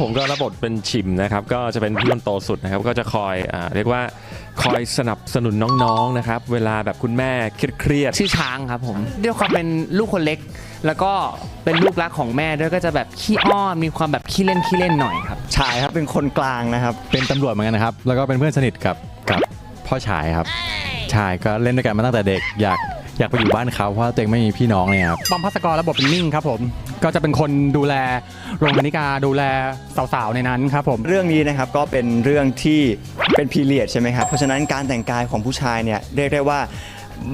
ผมก็รับบทเป็นชิมนะครับ ก็จะเป็นพี่คนโตสุดนะครับ ก็จะคอยอ่าเรียกว่าคอยสนับสนุนน้องๆนะครับ เวลาแบบคุณแม่เครียดๆ ชื่อช้างครับผมด้วยความเป็นลูกคนเล็ก แล้วก็เป็นลูกรักของแม่ด้วยก็จะแบบขี้อ้อนมีความแบบขี้เล่นขี้เล่นหน่อยครับ ชายครับเป็นคนกลางนะครับ เป็นตำรวจเหมือนกันนะครับ แล้วก็เป็นเพื่อนสนิทกับกับพ่อชายครับใช่ก็เล่นด้วยกันมาตั้งแต่เด็ก อยาก อยากไปอยู่บ้านเขาเพราะว่าตัวเองไม่มีพี่น้องเนี่ยครับบอมพัสกรระบบเป็นนิ่งครับผมก็จะเป็นคนดูแลโรงพยาบาลนิกาดูแลสาวๆในนั้นครับผมเรื่องนี้นะครับก็เป็นเรื่องที่เป็นพีเรียดใช่ไหมครับเพราะฉะนั้นการแต่งกายของผู้ชายเนี่ยเรียกได้ว่า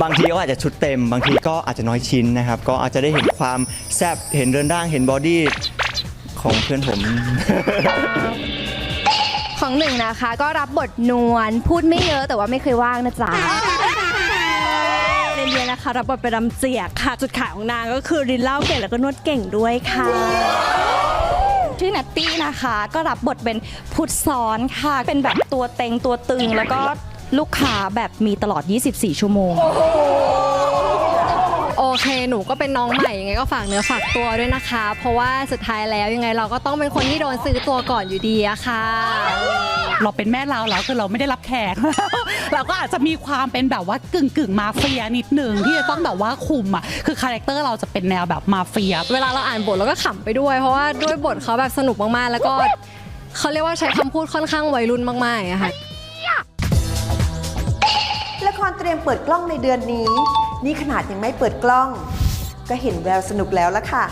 บางทีก็อาจจะชุดเต็ม บางทีก็อาจจะน้อยชิ้นนะครับ ก็อาจจะได้เห็นความแซบเห็นเรือนร่างเห็นบอดี้ของเพื่อนผม ของหนึ่งนะคะ ก็รับบทนวลพูดไม่เยอะแต่ว่าไม่เคยว่างนะจ๊ะเรีย นะคะ รับบทเป็นลำเจียกค่ะ จุดขายของนางก็คือรินเหล่าเก่งแล้วก็นวดเก่งด้วยค่ะ ชื่อนัตตี้นะคะ ก็รับบทเป็นพุทธซ้อนค่ะ เป็นแบบตัวเต็งตัวตึงแล้วก็ลูกค้าแบบมีตลอด 24 ชั่วโมง โอ เค หนูก็เป็นน้องใหม่ยังไงก็ฝากเนื้อฝากตัวด้วยนะคะ เพราะว่าสุดท้ายแล้วยังไงเราก็ต้องเป็นคนที่โดนซื้อตัวก่อนอยู่ดีอะค่ะ เราเป็นแม่เราแล้วคือเราไม่ได้รับแขก เราก็อาจจะมีความเป็นแบบว่ากึ่งกึ่งๆมาเฟียนิดหนึ่งที่จะต้องแบบว่าคุมอะคือคาแรคเตอร์เราจะเป็นแนวแบบมาเฟีย เวลาเราอ่านบทเราก็ขำไปด้วย เพราะว่าด้วยบทเขาแบบสนุกมากๆ แล้วก็ เขาเรียกว่าใช้คำพูดค่อนข้างวัยรุ่นมากๆอะค่ะ ละครเตรียมเปิดกล้องในเดือนนี้ นี่ขนาดยังไม่เปิดกล้อง ก็เห็นแววสนุกแล้วละค่ะ